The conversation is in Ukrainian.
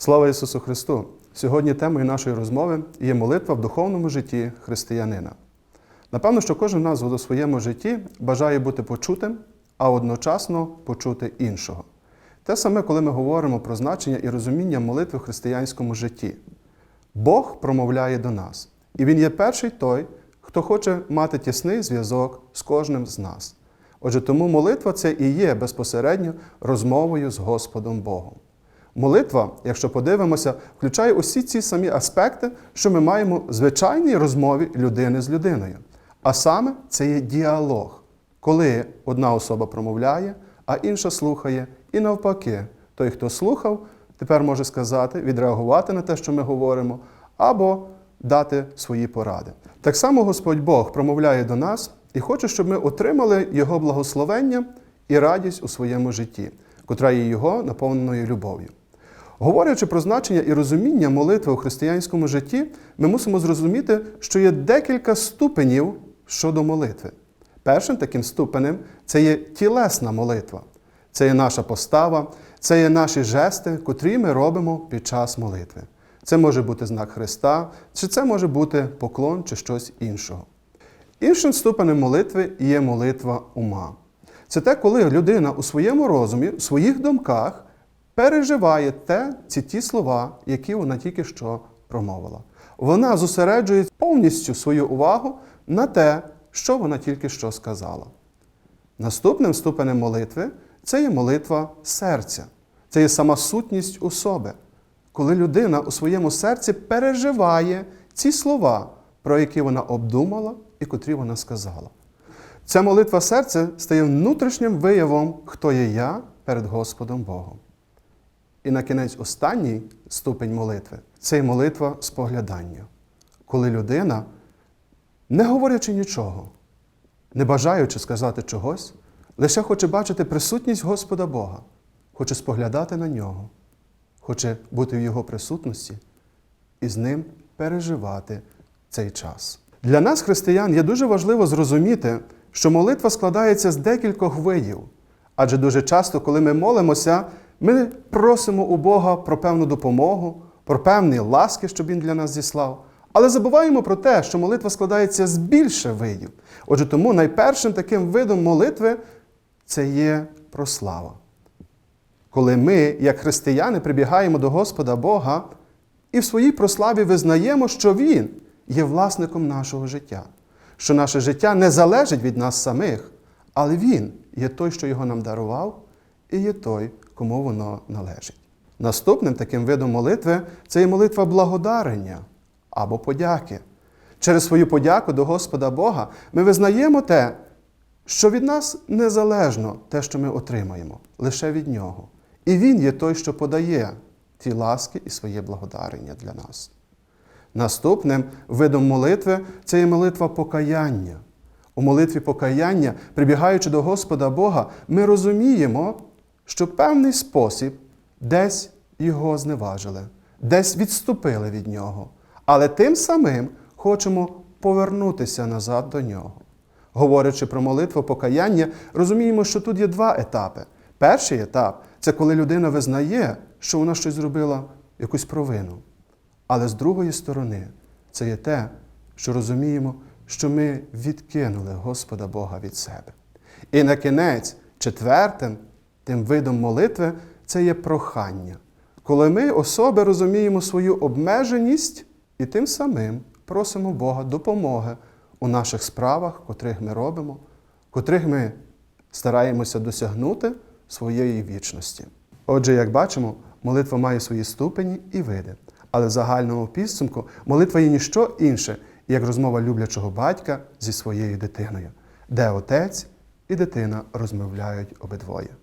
Слава Ісусу Христу! Сьогодні темою нашої розмови є молитва в духовному житті християнина. Напевно, що кожен з нас у своєму житті бажає бути почутим, а одночасно почути іншого. Те саме, коли ми говоримо про значення і розуміння молитви в християнському житті. Бог промовляє до нас, і Він є перший той, хто хоче мати тісний зв'язок з кожним з нас. Отже, тому молитва це і є безпосередньо розмовою з Господом Богом. Молитва, якщо подивимося, включає усі ці самі аспекти, що ми маємо в звичайній розмові людини з людиною. А саме це є діалог, коли одна особа промовляє, а інша слухає, і навпаки, той, хто слухав, тепер може сказати, відреагувати на те, що ми говоримо, або дати свої поради. Так само Господь Бог промовляє до нас і хоче, щоб ми отримали Його благословення і радість у своєму житті, котра є Його наповненою любов'ю. Говорячи про значення і розуміння молитви у християнському житті, ми мусимо зрозуміти, що є декілька ступенів щодо молитви. Першим таким ступенем це є тілесна молитва, це є наша постава, це є наші жести, котрі ми робимо під час молитви. Це може бути знак Христа, чи це може бути поклон чи щось іншого. Іншим ступенем молитви є молитва ума. Це те, коли людина у своєму розумі, в своїх думках переживає те, ці ті слова, які вона тільки що промовила. Вона зосереджує повністю свою увагу на те, що вона тільки що сказала. Наступним ступенем молитви це є молитва серця, це є сама сутність особи, коли людина у своєму серці переживає ці слова, про які вона обдумала і котрі вона сказала. Ця молитва серця стає внутрішнім виявом, хто є я перед Господом Богом. І на кінець останній ступень молитви це молитва споглядання, коли людина, не говорячи нічого, не бажаючи сказати чогось, лише хоче бачити присутність Господа Бога, хоче споглядати на нього, хоче бути в Його присутності і з ним переживати цей час. Для нас, християн, є дуже важливо зрозуміти, що молитва складається з декількох видів. Адже дуже часто, коли ми молимося, ми просимо у Бога про певну допомогу, про певні ласки, щоб Він для нас зіслав. Але забуваємо про те, що молитва складається з більше видів. Отже, тому найпершим таким видом молитви це є прослава. Коли ми, як християни, прибігаємо до Господа Бога і в своїй прославі визнаємо, що Він є власником нашого життя, що наше життя не залежить від нас самих, але Він є той, що його нам дарував, і є той, кому воно належить. Наступним таким видом молитви це є молитва благодарення або подяки. Через свою подяку до Господа Бога ми визнаємо те, що від нас незалежно те, що ми отримаємо, лише від Нього. І Він є той, що подає ті ласки і своє благодарення для нас. Наступним видом молитви це є молитва покаяння. У молитві покаяння, прибігаючи до Господа Бога, ми розуміємо, що певний спосіб десь його зневажили, десь відступили від нього, але тим самим хочемо повернутися назад до нього. Говорячи про молитву покаяння, розуміємо, що тут є два етапи. Перший етап це коли людина визнає, що вона щось зробила, якусь провину. Але з другої сторони, це є те, що розуміємо, що ми відкинули Господа Бога від себе. І на кінець, четвертим, тим видом молитви, це є прохання, коли ми особи розуміємо свою обмеженість і тим самим просимо Бога допомоги у наших справах, котрих ми робимо, котрих ми стараємося досягнути своєї вічності. Отже, як бачимо, молитва має свої ступені і види. Але в загальному підсумку молитва є ніщо інше, як розмова люблячого батька зі своєю дитиною, де отець і дитина розмовляють обидвоє.